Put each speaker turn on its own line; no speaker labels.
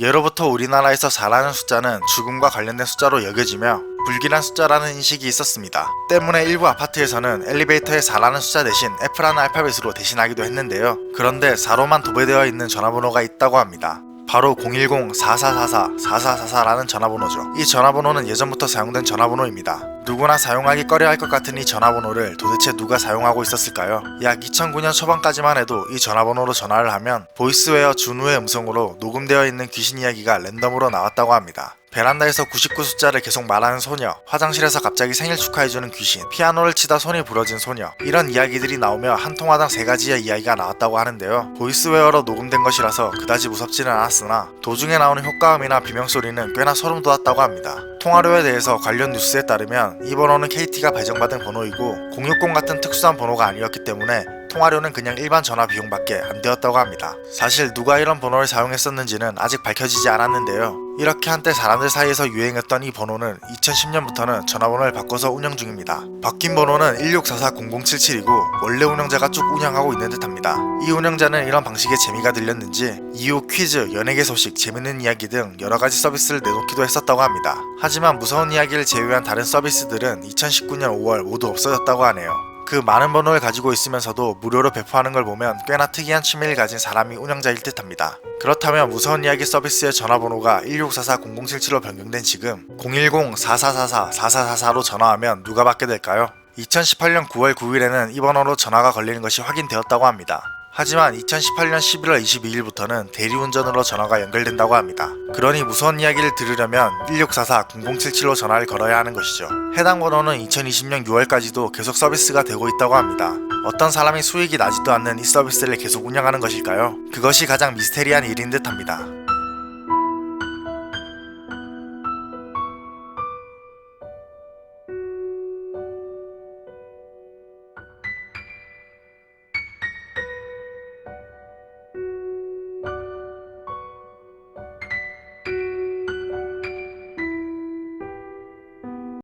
예로부터 우리나라에서 4라는 숫자는 죽음과 관련된 숫자로 여겨지며 불길한 숫자라는 인식이 있었습니다. 때문에 일부 아파트에서는 엘리베이터에 4라는 숫자 대신 F라는 알파벳으로 대신하기도 했는데요. 그런데 4로만 도배되어 있는 전화번호가 있다고 합니다. 바로 010-4444-4444라는 전화번호죠. 이 전화번호는 예전부터 사용된 전화번호입니다. 누구나 사용하기 꺼려할 것 같은 이 전화번호를 도대체 누가 사용하고 있었을까요? 약 2009년 초반까지만 해도 이 전화번호로 전화를 하면 보이스웨어 준우의 음성으로 녹음되어 있는 귀신 이야기가 랜덤으로 나왔다고 합니다. 베란다에서 99 숫자를 계속 말하는 소녀, 화장실에서 갑자기 생일 축하해주는 귀신, 피아노를 치다 손이 부러진 소녀 이런 이야기들이 나오며 한 통화당 세 가지의 이야기가 나왔다고 하는데요. 보이스웨어로 녹음된 것이라서 그다지 무섭지는 않았으나 도중에 나오는 효과음이나 비명소리는 꽤나 소름 돋았다고 합니다. 통화료에 대해서 관련 뉴스에 따르면 이 번호는 KT가 배정받은 번호이고 060 같은 특수한 번호가 아니었기 때문에 통화료는 그냥 일반 전화 비용밖에 안 되었다고 합니다. 사실 누가 이런 번호를 사용했었는지는 아직 밝혀지지 않았는데요. 이렇게 한때 사람들 사이에서 유행했던 이 번호는 2010년부터는 전화번호를 바꿔서 운영 중입니다. 바뀐 번호는 16440077이고 원래 운영자가 쭉 운영하고 있는 듯합니다. 이 운영자는 이런 방식의 재미가 들렸는지 이후 퀴즈, 연예계 소식, 재밌는 이야기 등 여러 가지 서비스를 내놓기도 했었다고 합니다. 하지만 무서운 이야기를 제외한 다른 서비스들은 2019년 5월 모두 없어졌다고 하네요. 그 많은 번호를 가지고 있으면서도 무료로 배포하는 걸 보면 꽤나 특이한 취미를 가진 사람이 운영자일 듯합니다. 그렇다면 무서운 이야기 서비스의 전화번호가 1644-0077로 변경된 지금 010-4444-4444로 전화하면 누가 받게 될까요? 2018년 9월 9일에는 이 번호로 전화가 걸리는 것이 확인되었다고 합니다. 하지만 2018년 11월 22일부터는 대리운전으로 전화가 연결된다고 합니다. 그러니 무서운 이야기를 들으려면 1644-0077로 전화를 걸어야 하는 것이죠. 해당 번호는 2020년 6월까지도 계속 서비스가 되고 있다고 합니다. 어떤 사람이 수익이 나지도 않는 이 서비스를 계속 운영하는 것일까요? 그것이 가장 미스테리한 일인 듯 합니다.